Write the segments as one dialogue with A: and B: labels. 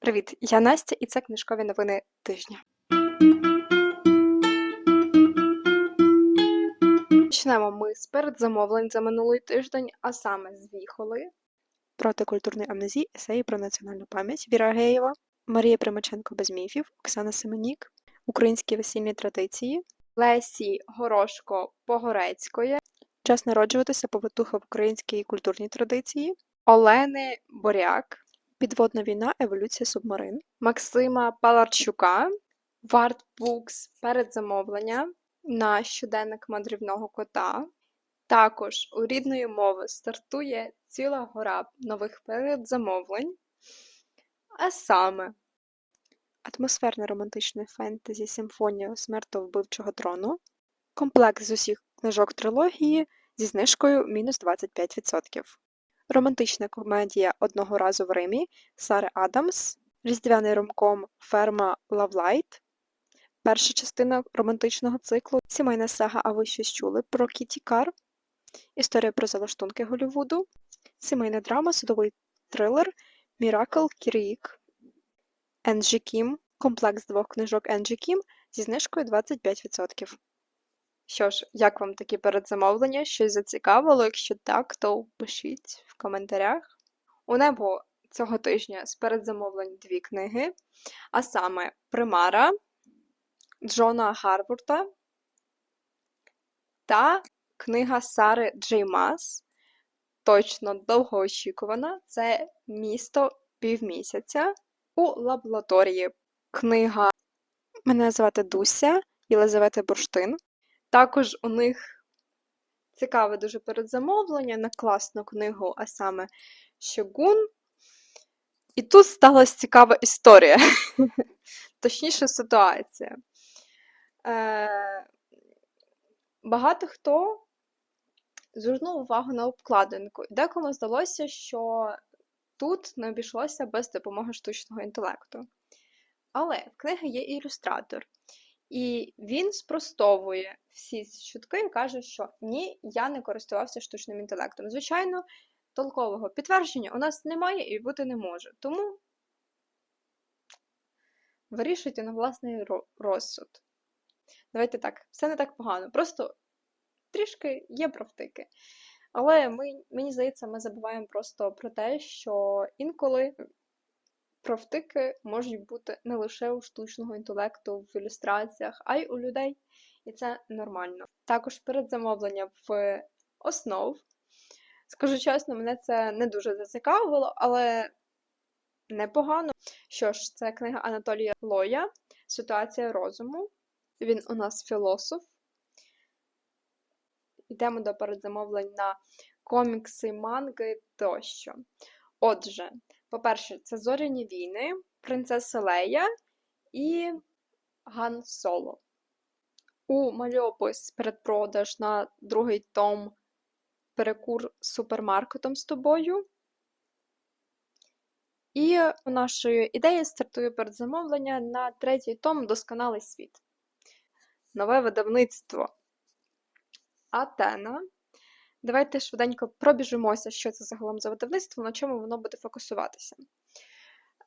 A: Привіт, я Настя, і це книжкові новини тижня. Почнемо ми з передзамовлень за минулий тиждень, а саме з Віхоли, проти культурної амнезії, есеї про національну пам'ять Віра Геєва, Марія Примаченко без міфів, Оксана Семенік, Українські весільні традиції, Лесі Горошко Погорецької, Час народжуватися повитуха в українській культурній традиції, Олени Боряк, Підводна війна, еволюція субмарин, Максима Паларчука, Вартбукс передзамовлення на щоденник мандрівного кота. Також у рідної мови стартує ціла гора нових передзамовлень, а саме атмосферне романтичне фентезі симфонія смертовбивчого дрону, комплект з усіх книжок трилогії зі знижкою мінус 25%. Романтична комедія Одного разу в Римі Сари Адамс, різдвяний ромком Ферма Лавлайт, перша частина романтичного циклу Сімейна сага А ви щось чули про Кіті Кар, Історія про залаштунки Голлівуду, сімейна драма, судовий трилер Міракл Кірік, Енджі Кім, комплекс двох книжок Енджі Кім зі знижкою 25%. Що ж, як вам такі передзамовлення? Щось зацікавило? Якщо так, то пишіть в коментарях. У небо цього тижня з передзамовлень дві книги, а саме Примара Джона Гарворта та книга Сари Джеймас. Точно довгоочікувана. Це Місто півмісяця у лабораторії. Книга Мене звати Дуся Єлизавета Бурштин. Також у них цікаве дуже передзамовлення на класну книгу, а саме Щогун. І тут сталася цікава історія, точніше ситуація. Е, Багато хто звернув увагу на обкладинку. Декому здалося, що тут не обійшлося без допомоги штучного інтелекту. Але в книги є ілюстратор. І він спростовує всі чутки каже, що ні, я не користувався штучним інтелектом. Звичайно, толкового підтвердження у нас немає і бути не може. Тому вирішуйте на власний розсуд. Давайте так, все не так погано. Просто трішки є провтики. Але ми, мені здається, ми забуваємо просто про те, що інколи провтики можуть бути не лише у штучного інтелекту в ілюстраціях, а й у людей. І це нормально. Також передзамовлення в основ. Скажу чесно, мене це не дуже зацікавило, але непогано. Що ж, це книга Анатолія Лоя Ситуація розуму. Він у нас філософ. Йдемо до передзамовлень на комікси, манги тощо. Отже, по-перше, це Зоряні війни, Принцеса Лея і Ган Соло. У мальопис передпродаж на другий том перекур супермаркетом з тобою. І у нашої ідеї стартує передзамовлення на третій том Досконалий світ. Нове видавництво Атена. Давайте швиденько пробіжимося, що це загалом за видавництво, на чому воно буде фокусуватися.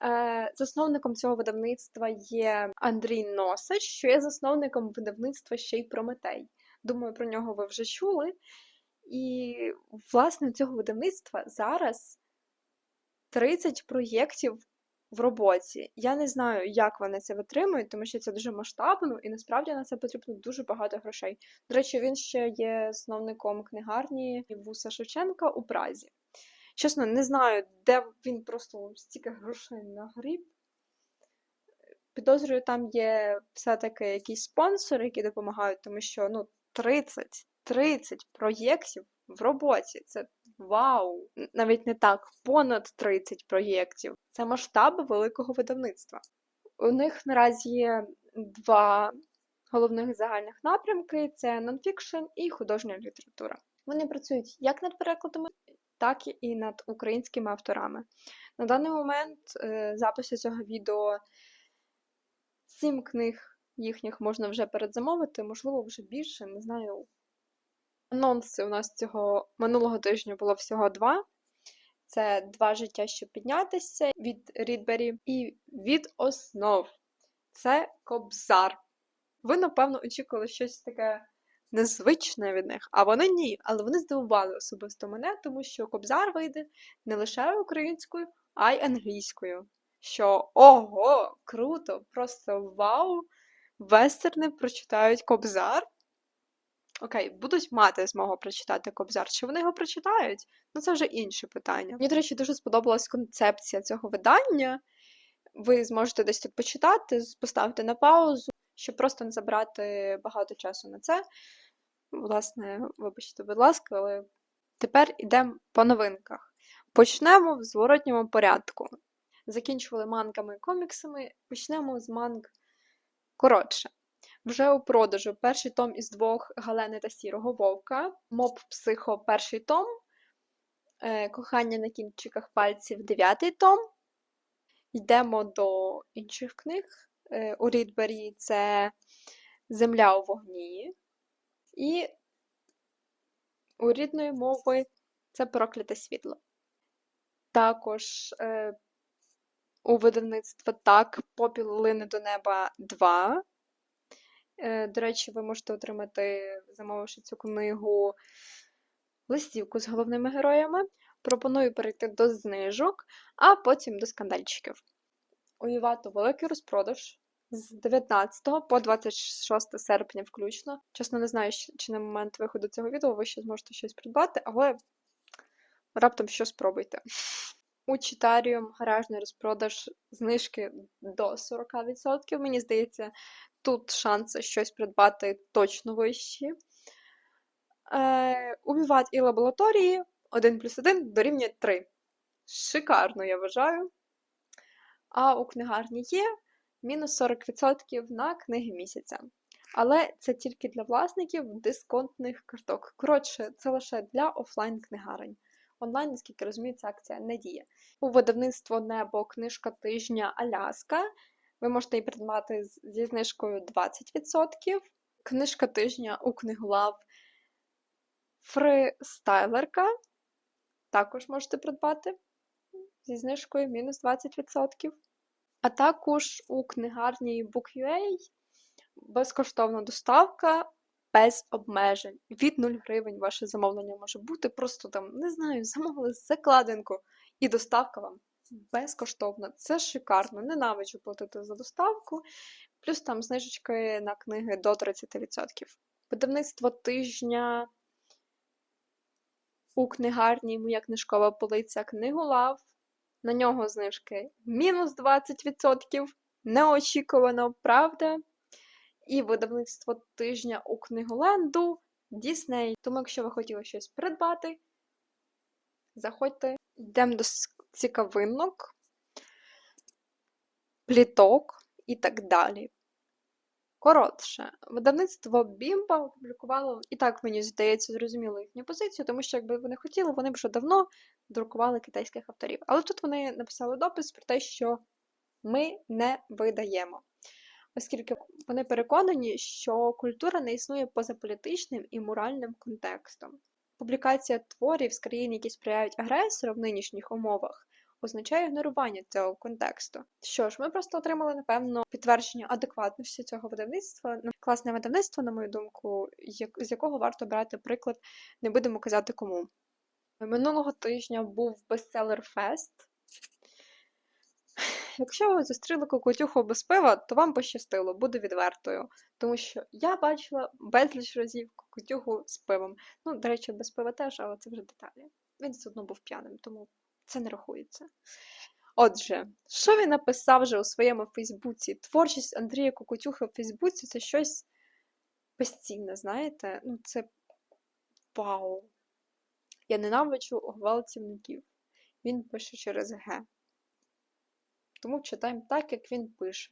A: Е, Засновником цього видавництва є Андрій Носич, що є засновником видавництва ще й Прометей. Думаю, про нього ви вже чули. І, власне, цього видавництва зараз 30 проєктів в роботі. Я не знаю, як вони це витримують, тому що це дуже масштабно, і насправді на це потрібно дуже багато грошей. До речі, він ще є засновником книгарні Вуса Шевченка у Празі. Чесно, не знаю, де він просто стільки грошей нагріб. Підозрюю, там є все-таки якісь спонсори, які допомагають, тому що ну, 30, 30 проєктів в роботі. Це вау! Навіть не так, понад 30 проєктів. Це масштаб великого видавництва. У них наразі є два головних загальних напрямки: це нонфікшн і художня література. Вони працюють як над перекладами, так і над українськими авторами. На даний момент е, запису цього відео сім книг їхніх можна вже передзамовити, можливо, вже більше, не знаю. Анонси у нас цього минулого тижня було всього два. це два життя, щоб піднятися від Рідбері, і від основ це Кобзар. Ви, напевно, очікували щось таке незвичне від них, а вони ні. Але вони здивували особисто мене, тому що Кобзар вийде не лише українською, а й англійською. Що ого, круто! Просто вау! Вестерни прочитають Кобзар. Окей, будуть мати змогу прочитати Кобзар. Чи вони його прочитають? Ну це вже інше питання. Мені, до речі, дуже сподобалась концепція цього видання. Ви зможете десь тут почитати, поставити на паузу, щоб просто не забрати багато часу на це. Власне, вибачте, будь ласка, але тепер йдемо по новинках. Почнемо в зворотньому порядку. Закінчували мангами і коміксами, почнемо з манг коротше. Вже у продажу перший том із двох Галени та Сірого Вовка, Моб Психо перший том, е, Кохання на кінчиках пальців дев'ятий том. Йдемо до інших книг. Е, У Рідбері це Земля у вогні. І у рідної мови це прокляте світло. Також е, у видавництва так, Попіл лине до неба 2. Е, До речі, ви можете отримати, замовивши цю книгу, листівку з головними героями. Пропоную перейти до знижок, а потім до скандальчиків. У Ювату великий розпродаж з 19 по 26 серпня включно. Чесно, не знаю, чи на момент виходу цього відео ви ще зможете щось придбати, але раптом що спробуйте. У Читаріум гаражний розпродаж знижки до 40%. Мені здається, тут шанси щось придбати точно вищі. Е, у Віват і лабораторії 1 плюс 1 дорівнює 3. Шикарно, я вважаю. А у книгарні є мінус 40% на книги місяця. Але це тільки для власників дисконтних карток. Коротше, це лише для офлайн книгарень. Онлайн, наскільки розумію, ця акція не діє. У видавництво Небо книжка тижня Аляска. Ви можете її придбати зі знижкою 20%. Книжка тижня у книголав Фристайлерка. Також можете придбати зі знижкою мінус 20%. А також у книгарні Book.ua безкоштовна доставка без обмежень. Від 0 гривень ваше замовлення може бути. Просто там, не знаю, замовили закладинку, і доставка вам безкоштовна. Це шикарно. Ненавиджу платити за доставку. Плюс там знижечки на книги до 30%. Видавництво тижня у книгарні Моя книжкова полиця Книголав. На нього знижки мінус 20%. Неочікувано, правда? І видавництво тижня у книголенду Дісней. Тому, якщо ви хотіли щось придбати, заходьте. Йдемо до цікавинок, пліток і так далі. Коротше, видавництво Бімба опублікувало, і так мені здається, зрозуміло їхню позицію, тому що якби вони хотіли, вони б вже давно друкували китайських авторів. Але тут вони написали допис про те, що ми не видаємо. Оскільки вони переконані, що культура не існує поза політичним і моральним контекстом. Публікація творів з країн, які сприяють агресору в нинішніх умовах, означає ігнорування цього контексту. Що ж, ми просто отримали, напевно, підтвердження адекватності цього видавництва. Ну, Класне видавництво, на мою думку, з якого варто брати приклад, не будемо казати кому. Минулого тижня був бестселер Фест. Якщо ви зустріли кокотюху без пива, то вам пощастило, буду відвертою. Тому що я бачила безліч разів кокотюху з пивом. Ну, до речі, без пива теж, але це вже деталі. Він все одно був п'яним, тому це не рахується. Отже, що він написав вже у своєму Фейсбуці? Творчість Андрія Кокотюха в Фейсбуці це щось безцінне, знаєте? Ну, це вау. Я ненавиджу гвалтівників. Він пише через Г. Тому читаємо так, як він пише.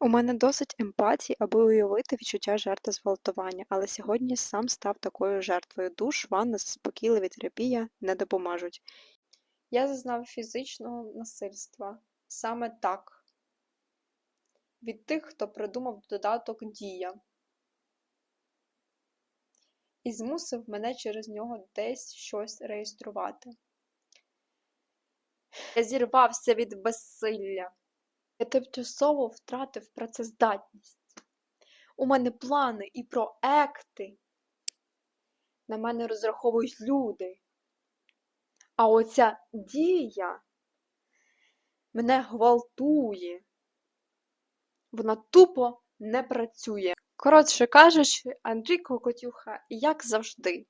A: У мене досить емпатії, аби уявити відчуття жертви зґвалтування, але сьогодні сам став такою жертвою. Душ, ванна, заспокійливі терапія не допоможуть. Я зазнав фізичного насильства саме так. Від тих, хто придумав додаток Дія. І змусив мене через нього десь щось реєструвати. Я зірвався від безсилля. Я тимчасово втратив працездатність. У мене плани і проекти. На мене розраховують люди. А оця дія мене гвалтує. Вона тупо не працює. Коротше кажучи, Андрій Кокотюха, як завжди.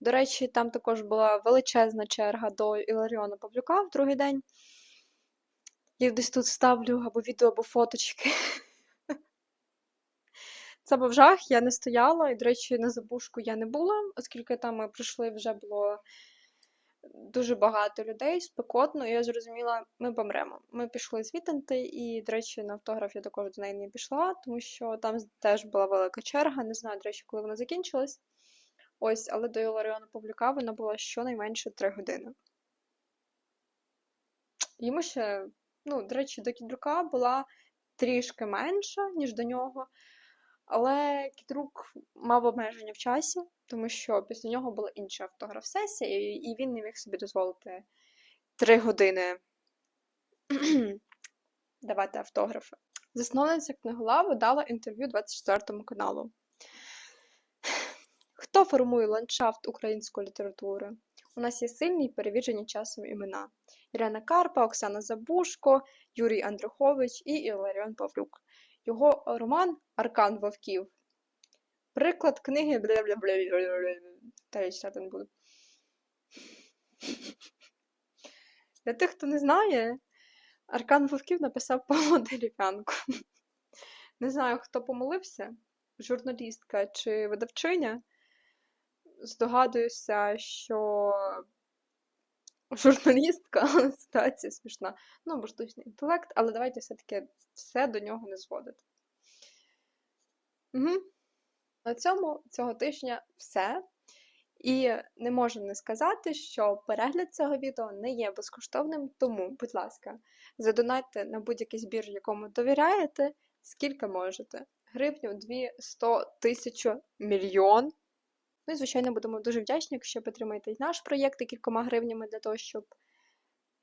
A: До речі, там також була величезна черга до Іларіона Павлюка в другий день. Я десь тут ставлю або відео, або фоточки. Це був жах, я не стояла, і, до речі, на забушку я не була, оскільки там ми прийшли, вже було дуже багато людей, спекотно, і я зрозуміла, ми помремо. Ми пішли звітанти, і, до речі, на автограф я також до неї не пішла, тому що там теж була велика черга. Не знаю, до речі, коли вона закінчилась. Ось, але до Іларіона Павлюка вона була щонайменше 3 години. Йому ще, ну, до речі, до Кідрука була трішки менша, ніж до нього. Але Кідрук мав обмеження в часі, тому що після нього була інша автограф-сесія, і- і він не міг собі дозволити 3 години давати автографи. Засновниця книголави дала інтерв'ю 24 каналу. Хто формує ландшафт української літератури? У нас є сильні й перевіджені часом імена: Ірина Карпа, Оксана Забушко, Юрій Андрухович і Іларіон Павлюк. Його роман Аркан Вовків. Приклад книги. Та. Для тих, хто не знає, Аркан Вовків написав Павло Дерев'янко. Не знаю, хто помилився, журналістка чи видавчиня. Здогадуюся, що журналістка, але ситуація смішна. Ну, або штучний інтелект, але давайте все-таки все до нього не зводити. Угу. На цьому цього тижня все. І не можу не сказати, що перегляд цього відео не є безкоштовним, тому, будь ласка, задонайте на будь-який збір, якому довіряєте, скільки можете. Гривню, дві, сто, тисячу, мільйон. Ну і, звичайно, будемо дуже вдячні, якщо підтримаєте і наш проєкт кількома гривнями для того, щоб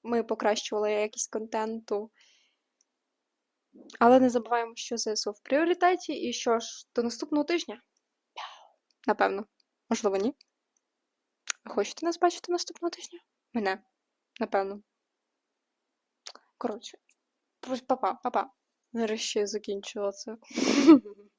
A: ми покращували якість контенту. Але не забуваємо, що ЗСУ в пріоритеті, і що ж, до наступного тижня. Напевно. Можливо, ні. Хочете нас бачити наступного тижня? Мене. Напевно. Коротше. Папа, папа. Нарешті закінчила це.